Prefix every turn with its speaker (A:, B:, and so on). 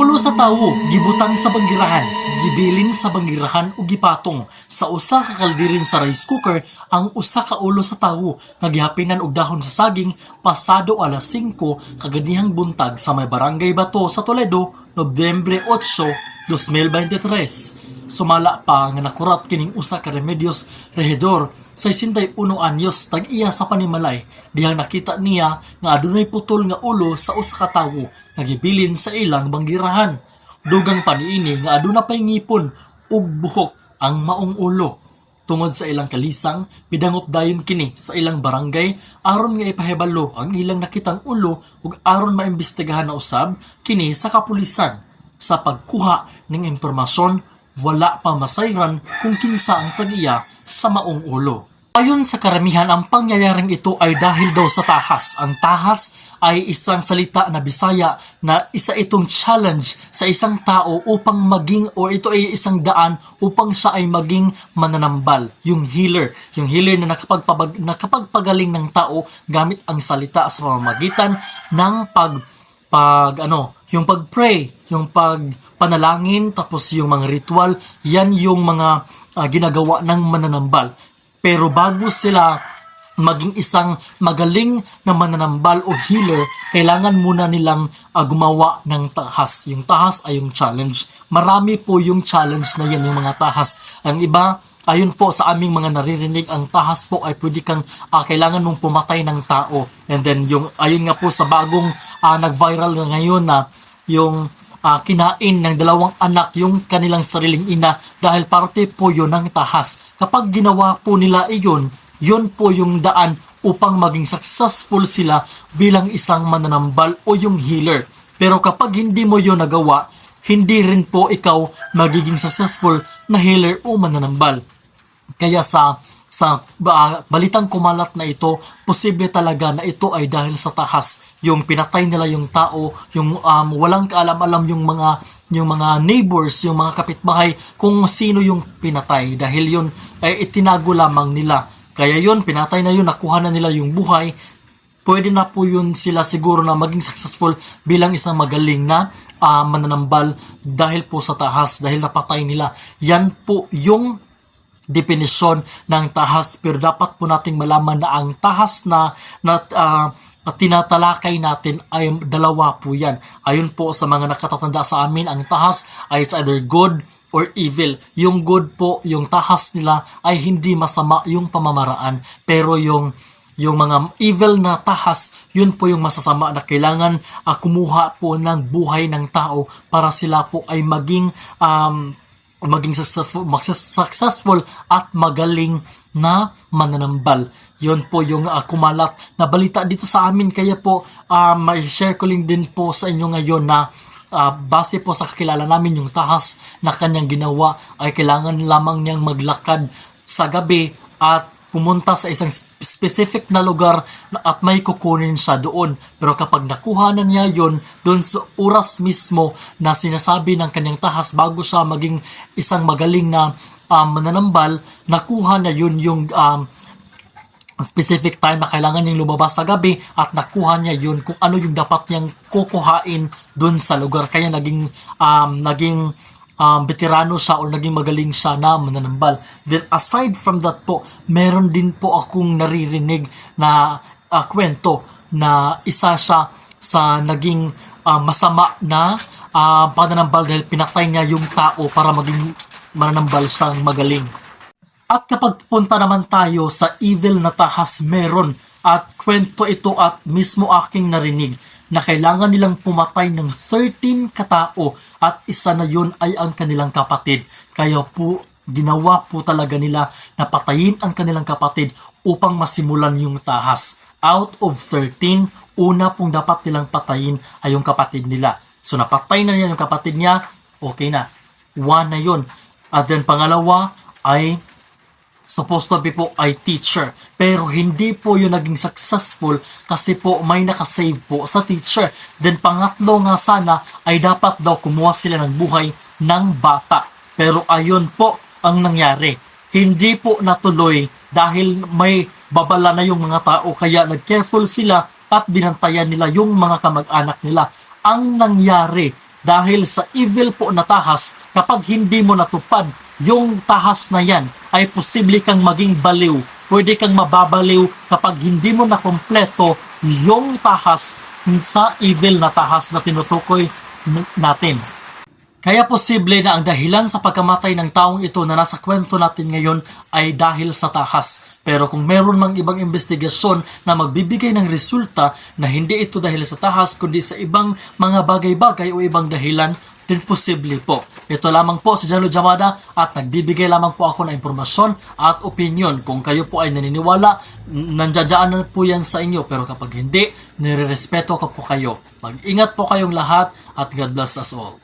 A: ulo sa tawo gibutang sa banggirahan, gibilin sa banggirahan ug gipatong sa usa ka kaldirin sa rice cooker ang usa ka ulo sa tawo nga gihapinan og dahon sa saging pasado alas 5 kaganihang buntag sa may barangay Bato sa Toledo, Nobyembre 8, 2023. Sumala pa nga nakurat kining usa ka Remedios Regidor sa 61 anyos tag-iya sa Panimalay dihang nakita niya nga adunay putol nga ulo sa usa ka tawo nga gibilin sa ilang banggirahan. Dugang paniini nga aduna pay ngipon ug buhok ang maong ulo. Tungod sa ilang kalisang, pidangop dayon kini sa ilang barangay aron nga ipahibalo ang ilang nakitang ulo ug aron maimbestigahan na usab kini sa kapulisan. Sa pagkuha ng impormasyon, wala pa masayran kung kinsa ang tagiya sa maong ulo. Ayon sa karamihan, ang pangyayaring ito ay dahil daw sa tahas. Ang tahas ay isang salita na Bisaya na isa itong challenge sa isang tao upang maging o ito ay isang daan upang siya ay maging mananambal, yung healer. Yung healer na nakapagpabag, nakapagpagaling ng tao gamit ang salita sa pamamagitan ng pag pag ano, yung pag-pray, yung pag panalangin, tapos yung mga ritual, yan yung mga ah, ginagawa ng mananambal. Pero bago sila maging isang magaling na mananambal o healer, kailangan muna nilang ah, gumawa ng tahas. Yung tahas ay yung challenge. Marami po yung challenge na yan, yung mga tahas. Ang iba, Ayun po sa aming mga naririnig, ang tahas po ay pwede kang ah, kailangan mong pumatay ng tao. And then yung ayun nga po sa bagong ah, nag-viral na ngayon na yung ah, kinain ng dalawang anak yung kanilang sariling ina dahil parte po yun ng tahas. Kapag ginawa po nila iyon, yun po yung daan upang maging successful sila bilang isang mananambal o yung healer. Pero kapag hindi mo yun nagawa, hindi rin po ikaw magiging successful na healer o mananambal. Kaya sa sa ba, balitang kumalat na ito, posible talaga na ito ay dahil sa tahas. Yung pinatay nila yung tao, yung um, walang kaalam-alam yung mga yung mga neighbors, yung mga kapitbahay kung sino yung pinatay dahil yun ay itinago lamang nila. Kaya yun, pinatay na yun, nakuha na nila yung buhay, pwede na po yun sila siguro na maging successful bilang isang magaling na ah, mananambal dahil po sa tahas, dahil napatay nila. Yan po yung definisyon ng tahas pero dapat po nating malaman na ang tahas na, na at tinatalakay natin ay dalawa po yan. Ayon po sa mga nakatatanda sa amin, ang tahas ay it's either good or evil. Yung good po, yung tahas nila ay hindi masama yung pamamaraan. Pero yung yung mga evil na tahas, yun po yung masasama na kailangan ah, kumuha po ng buhay ng tao para sila po ay maging um, maging successful, at magaling na mananambal. Yun po yung ah, kumalat na balita dito sa amin. Kaya po, uh, may share ko din po sa inyo ngayon na ah, base po sa kakilala namin yung tahas na kanyang ginawa ay kailangan lamang niyang maglakad sa gabi at pumunta sa isang sp- specific na lugar na- at may kukunin siya doon. Pero kapag nakuha na niya yon doon sa oras mismo na sinasabi ng kanyang tahas bago siya maging isang magaling na um, mananambal, nakuha na yun yung um, specific time na kailangan niyang lumabas sa gabi at nakuha niya yun kung ano yung dapat niyang kukuhain dun sa lugar. Kaya naging, um, naging um, veterano siya or naging magaling siya na mananambal. Then aside from that po, meron din po akong naririnig na ah, kwento na isa siya sa naging ah, masama na uh, pananambal dahil pinatay niya yung tao para maging mananambal siyang magaling. At kapag punta naman tayo sa evil na tahas meron at kwento ito at mismo aking narinig na kailangan nilang pumatay ng 13 katao at isa na yun ay ang kanilang kapatid. Kaya po ginawa po talaga nila na patayin ang kanilang kapatid upang masimulan yung tahas. Out of 13, una pong dapat nilang patayin ay yung kapatid nila. So napatay na niya yung kapatid niya, okay na. One na yun. At then pangalawa ay supposed to be po ay teacher. Pero hindi po yun naging successful kasi po may nakasave po sa teacher. Then pangatlo nga sana ay dapat daw kumuha sila ng buhay ng bata. Pero ayun po ang nangyari. Hindi po natuloy dahil may babala na yung mga tao kaya nag-careful sila at binantayan nila yung mga kamag-anak nila. Ang nangyari, dahil sa evil po na tahas kapag hindi mo natupad yung tahas na yan ay posible kang maging baliw pwede kang mababaliw kapag hindi mo na kompleto yung tahas sa evil na tahas na tinutukoy natin kaya posible na ang dahilan sa pagkamatay ng taong ito na nasa kwento natin ngayon ay dahil sa tahas. Pero kung meron mang ibang investigasyon na magbibigay ng resulta na hindi ito dahil sa tahas kundi sa ibang mga bagay-bagay o ibang dahilan, din posible po. Ito lamang po si Jalo Jamada at nagbibigay lamang po ako ng impormasyon at opinion. Kung kayo po ay naniniwala, nandiyadyaan na po yan sa inyo. Pero kapag hindi, nirerespeto ko po kayo. Mag-ingat po kayong lahat at God bless us all.